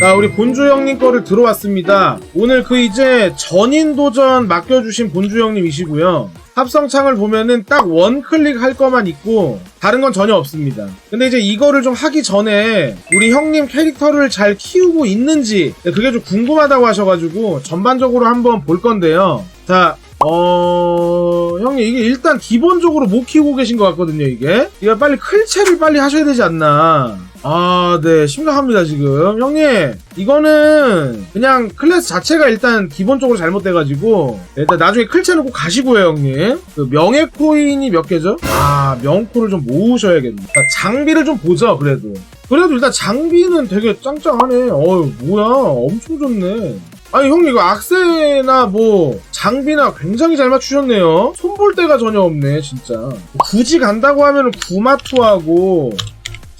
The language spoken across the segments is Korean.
자, 우리 본주 형님 거를 들어왔습니다. 오늘 그 이제 전인 도전 맡겨주신 본주 형님이시고요. 합성창을 보면은 딱 원클릭 할 거만 있고 다른 건 전혀 없습니다. 근데 이제 이거를 좀 하기 전에 우리 형님 캐릭터를 잘 키우고 있는지 그게 좀 궁금하다고 하셔가지고 전반적으로 한번 볼 건데요. 자, 어, 형님, 이게 일단 기본적으로 못 키우고 계신 것 같거든요, 이게. 이거 빨리 클체를 빨리 하셔야 되지 않나. 아, 네, 심각합니다, 지금. 형님, 이거는 그냥 클래스 자체가 일단 기본적으로 잘못돼가지고, 일단 나중에 클체는 꼭 가시고요, 형님. 그 명예 코인이 몇 개죠? 아, 명코를 좀 모으셔야겠네. 그러니까 장비를 좀 보죠, 그래도. 그래도 일단 장비는 되게 짱짱하네. 어휴, 뭐야. 엄청 좋네. 아니 형님 이거 악세나 뭐 장비나 굉장히 잘 맞추셨네요 손볼 데가 전혀 없네 진짜 굳이 간다고 하면은 구마투하고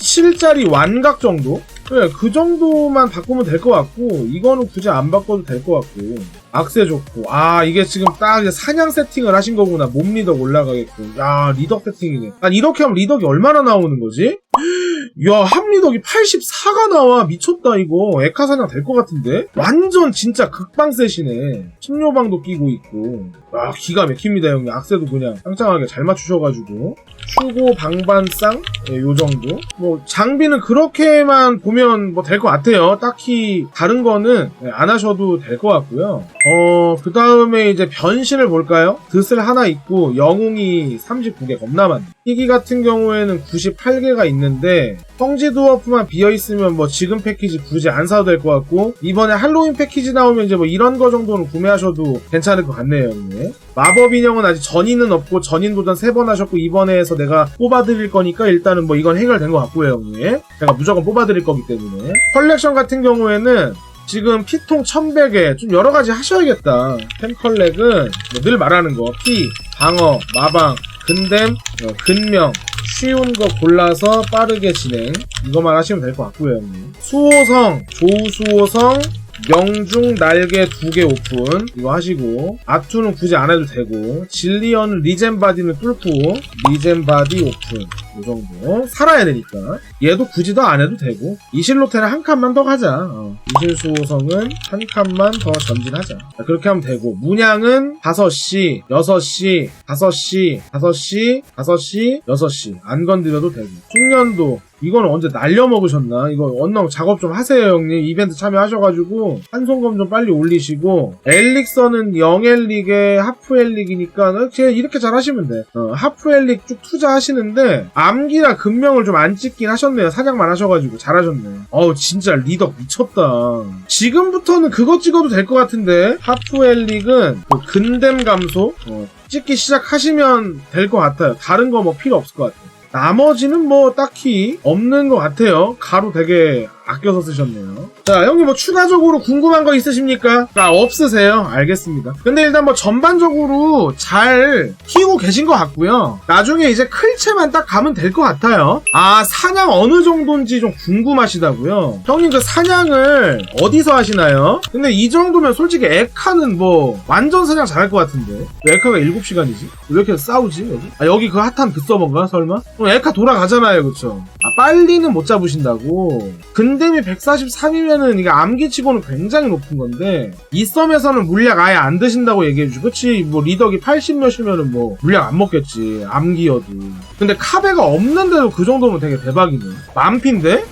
실자리 완각 정도? 그래 그 정도만 바꾸면 될 것 같고 이거는 굳이 안 바꿔도 될 것 같고 악세 좋고 아 이게 지금 딱 사냥 세팅을 하신 거구나 몸 리덕 올라가겠고 야 리덕 세팅이네 아니 이렇게 하면 리덕이 얼마나 나오는 거지? 야, 합리덕이 84가 나와. 미쳤다, 이거. 에카 사냥 될 것 같은데? 완전 진짜 극방셋이네. 침료방도 끼고 있고. 아, 기가 막힙니다, 형님. 악세도 그냥 짱짱하게 잘 맞추셔가지고. 추고, 방반쌍? 예, 요 정도. 뭐, 장비는 그렇게만 보면 뭐 될 것 같아요. 딱히 다른 거는 예, 안 하셔도 될 것 같고요. 어, 그 다음에 이제 변신을 볼까요? 드슬 하나 있고, 영웅이 39개 겁나 많네. 희귀 같은 경우에는 98개가 있는데, 성지 드워프만 비어있으면 뭐 지금 패키지 굳이 안 사도 될 것 같고, 이번에 할로윈 패키지 나오면 이제 뭐 이런 거 정도는 구매하셔도 괜찮을 것 같네요. 마법 인형은 아직 전인은 없고, 전인 도전 3번 하셨고, 이번에 해서 내가 뽑아드릴 거니까 일단은 뭐 이건 해결된 것 같고요, 형님. 제가 무조건 뽑아드릴 거기 때문에. 컬렉션 같은 경우에는 지금 피통 1100에 좀 여러 가지 하셔야겠다. 템 컬렉은 뭐늘 말하는 거, 피, 방어, 마방, 근댐, 어, 근명, 쉬운 거 골라서 빠르게 진행. 이것만 하시면 될 것 같고요, 형님. 수호성, 조수호성, 명중 날개 두 개 오픈. 이거 하시고. 아투는 굳이 안 해도 되고. 진리언 리젠 바디는 뚫고. 리젠 바디 오픈 이 정도 살아야 되니까 얘도 굳이 더 안 해도 되고 이실로테는 한 칸만 더 가자 어. 이실수호성은 한 칸만 더 전진하자 자, 그렇게 하면 되고 문양은 5시 6시 5시 5시 5시 6시 안 건드려도 되고 숙련도 이거는 언제 날려 먹으셨나? 이거 언능 작업 좀 하세요, 형님. 이벤트 참여하셔가지고, 한송검 좀 빨리 올리시고, 엘릭서는 0엘릭에 하프엘릭이니까, 제가 이렇게 잘 하시면 돼. 어, 하프엘릭 쭉 투자하시는데, 암기나 근명을 좀 안 찍긴 하셨네요. 사냥만 하셔가지고, 잘하셨네. 어우, 진짜 리덕 미쳤다. 지금부터는 그거 찍어도 될 것 같은데, 하프엘릭은, 뭐 근댐 감소, 어, 찍기 시작하시면 될 것 같아요. 다른 거 뭐 필요 없을 것 같아요. 나머지는 뭐 딱히 없는 것 같아요. 가루 되게 아껴서 쓰셨네요. 자, 형님 뭐 추가적으로 궁금한 거 있으십니까? 아, 없으세요? 알겠습니다. 근데 일단 뭐 전반적으로 잘 키우고 계신 것 같고요. 나중에 이제 클체만 딱 가면 될 것 같아요. 아, 사냥 어느 정도인지 좀 궁금하시다고요? 형님 그 사냥을 어디서 하시나요? 근데 이 정도면 솔직히 에카는 뭐 완전 사냥 잘할 것 같은데. 왜 에카가 7시간이지? 왜 이렇게 싸우지, 여기? 아, 여기 그 핫한 그 서버인가, 설마? 그럼 에카 돌아가잖아요, 그쵸? 아, 빨리는 못 잡으신다고? 근 댐이 143이면은 이게 암기치고는 굉장히 높은 건데, 이 썸에서는 물약 아예 안 드신다고 얘기해주죠. 그치? 뭐 리덕이 80 몇이면은 뭐 물약 안 먹겠지. 암기여도. 근데 카베가 없는데도 그 정도면 되게 대박이네. 만피인데?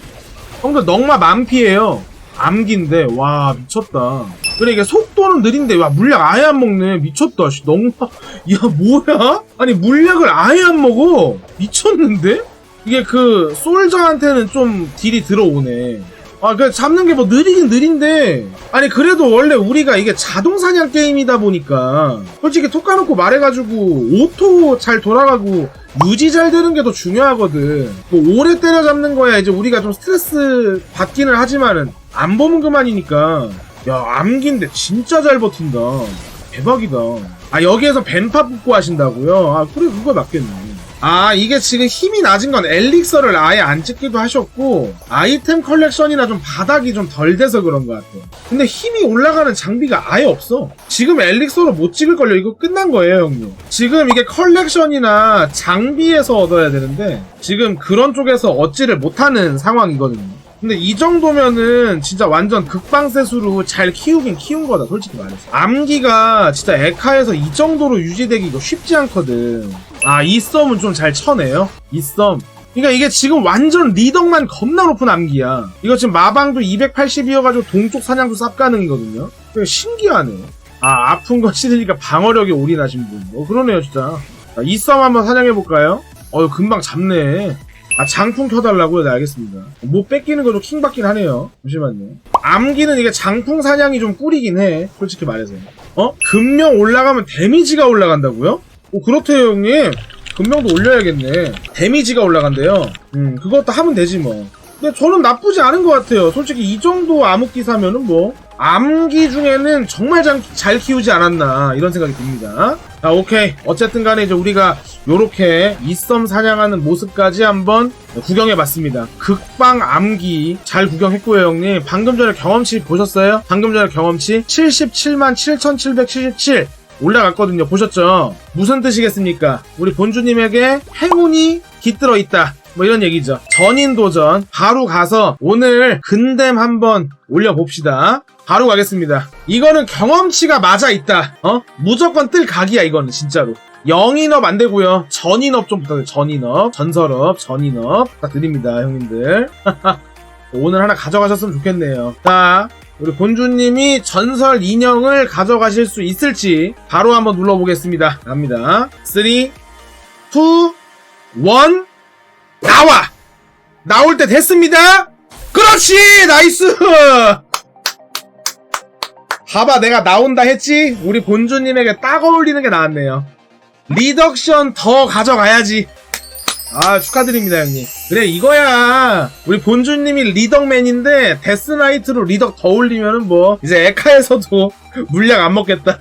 형들 넉마 만피예요. 암기인데 와 미쳤다. 그래 이게 속도는 느린데 와 물약 아예 안 먹네 미쳤다. 씨, 넉마 야 뭐야? 아니 물약을 아예 안 먹어 미쳤는데? 이게 그 솔저한테는 좀 딜이 들어오네. 아, 그 잡는 게 뭐 느리긴 느린데 아니 그래도 원래 우리가 이게 자동 사냥 게임이다 보니까 솔직히 톡 까놓고 말해가지고 오토 잘 돌아가고 유지 잘 되는 게 더 중요하거든. 뭐 오래 때려잡는 거야 이제 우리가 좀 스트레스 받기는 하지만은 안 보면 그만이니까. 야 암기인데 진짜 잘 버틴다. 대박이다. 아 여기에서 벤파 뽑고 하신다고요? 아 그래 그거 낫겠네. 아 이게 지금 힘이 낮은 건 엘릭서를 아예 안 찍기도 하셨고 아이템 컬렉션이나 좀 바닥이 좀 덜 돼서 그런 것 같아. 근데 힘이 올라가는 장비가 아예 없어. 지금 엘릭서로 못 찍을걸요. 이거 끝난 거예요 형님. 지금 이게 컬렉션이나 장비에서 얻어야 되는데 지금 그런 쪽에서 얻지를 못하는 상황이거든요. 근데 이 정도면은 진짜 완전 극방세수로 잘 키우긴 키운 거다 솔직히 말해서. 암기가 진짜 에카에서 이 정도로 유지되기 이거 쉽지 않거든. 아이 썸은 좀 잘 쳐내요? 이썸. 그러니까 이게 지금 완전 리덕만 겁나 높은 암기야. 이거 지금 마방도 280이어가지고 동쪽 사냥도 쌉 가능이거든요. 그러니까 신기하네. 아 아픈 거 싫으니까 방어력에 올인하신 분. 어, 그러네요 진짜. 자, 이썸 한번 사냥해볼까요? 어 금방 잡네 아 장풍 켜달라고요? 네 알겠습니다. 뭐 뺏기는 거좀 킹받긴 하네요. 잠시만요. 암기는 이게 장풍 사냥이 좀 꿀이긴 해. 솔직히 말해서. 어? 금명 올라가면 데미지가 올라간다고요? 오 그렇대요 형님. 금명도 올려야겠네. 데미지가 올라간대요. 음 그것도 하면 되지 뭐. 근데 저는 나쁘지 않은 것 같아요. 솔직히 이 정도 암흑기 사면은 뭐 암기 중에는 정말 잘, 잘 키우지 않았나 이런 생각이 듭니다 자 오케이 어쨌든 간에 이제 우리가 요렇게 이썸 사냥하는 모습까지 한번 구경해봤습니다 극방 암기 잘 구경했고요 형님 방금 전에 경험치 보셨어요? 방금 전에 경험치 77만 7777 올라갔거든요 보셨죠? 무슨 뜻이겠습니까? 우리 본주님에게 행운이 깃들어 있다 뭐 이런 얘기죠. 전인 도전 바로 가서 오늘 근댐 한번 올려봅시다. 바로 가겠습니다. 이거는 경험치가 맞아 있다. 어? 무조건 뜰 각이야 이거는 진짜로. 영인업 안 되고요. 전인업 좀 부탁드려요. 전인업, 전설업, 전인업 부탁드립니다 형님들. 오늘 하나 가져가셨으면 좋겠네요. 자, 우리 본주님이 전설 인형을 가져가실 수 있을지 바로 한번 눌러보겠습니다. 갑니다. 3, 2, 1 나와! 나올 때 됐습니다! 그렇지! 나이스! 봐봐, 내가 나온다 했지? 우리 본주님에게 딱 어울리는 게 나왔네요. 리덕션 더 가져가야지. 아, 축하드립니다, 형님. 그래, 이거야. 우리 본주님이 리덕맨인데, 데스나이트로 리덕 더 올리면은 뭐, 이제 에카에서도 물량 안 먹겠다.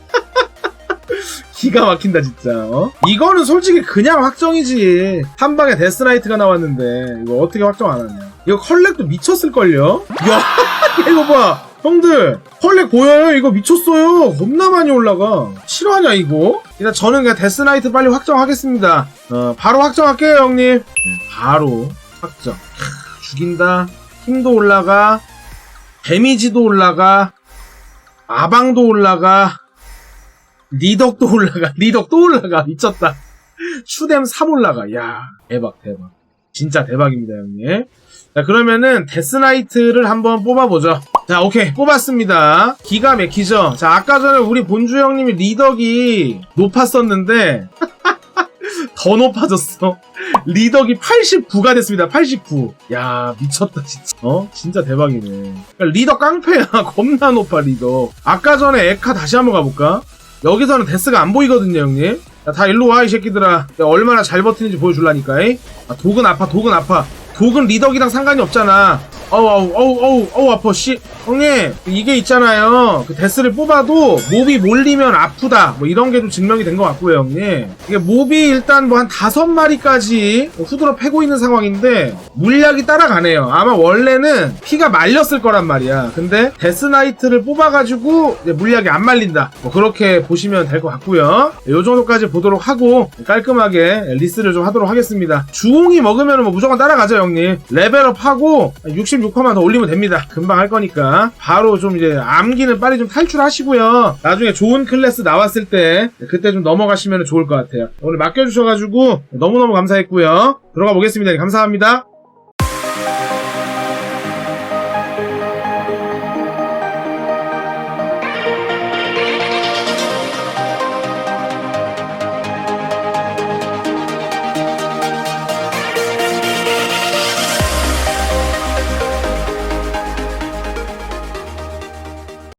기가 막힌다 진짜 어? 이거는 솔직히 그냥 확정이지. 한 방에 데스나이트가 나왔는데 이거 어떻게 확정 안 하냐. 이거 컬렉도 미쳤을걸요? 야 이거 봐 형들 컬렉 보여요? 이거 미쳤어요. 겁나 많이 올라가. 실화냐 이거? 일단 저는 그냥 데스나이트 빨리 확정하겠습니다. 어 바로 확정할게요 형님. 네, 바로 확정. 캬, 죽인다. 힘도 올라가. 데미지도 올라가. 아방도 올라가 리덕도 올라가, 리덕 또 올라가, 미쳤다. 추뎀 3 올라가, 야 대박, 대박. 진짜 대박입니다, 형님. 자, 그러면은, 데스나이트를 한번 뽑아보죠. 자, 오케이, 뽑았습니다. 기가 막히죠? 자, 아까 전에 우리 본주 형님이 리덕이 높았었는데, 더 높아졌어. 리덕이 89가 됐습니다. 89. 야, 미쳤다, 진짜. 어? 진짜 대박이네. 그러니까 리덕 깡패야. 겁나 높아, 리덕. 아까 전에 에카 다시 한번 가볼까? 여기서는 데스가 안 보이거든요, 형님. 자, 다 일로 와, 이 새끼들아. 내가 얼마나 잘 버티는지 보여줄라니까, 이. 아, 독은 아파, 독은 아파. 독은 리덕이랑 상관이 없잖아. 어우, 어우, 어우, 어우, 어우, 아파, 씨. 형님, 이게 있잖아요. 그 데스를 뽑아도 몹이 몰리면 아프다. 뭐 이런 게 좀 증명이 된 것 같고요, 형님. 이게 몹이 일단 뭐 한 다섯 마리까지 후드러 패고 있는 상황인데, 물약이 따라가네요. 아마 원래는 피가 말렸을 거란 말이야. 근데 데스나이트를 뽑아가지고 물약이 안 말린다. 뭐 그렇게 보시면 될 것 같고요. 요 정도까지 보도록 하고 깔끔하게 리스를 좀 하도록 하겠습니다. 주홍이 먹으면 뭐 무조건 따라가죠, 형님. 레벨업하고 66%만 더 올리면 됩니다. 금방 할 거니까. 바로 좀 이제 암기는 빨리 좀 탈출하시고요. 나중에 좋은 클래스 나왔을 때 그때 좀 넘어가시면 좋을 것 같아요. 오늘 맡겨주셔가지고 너무너무 감사했고요. 들어가 보겠습니다. 감사합니다.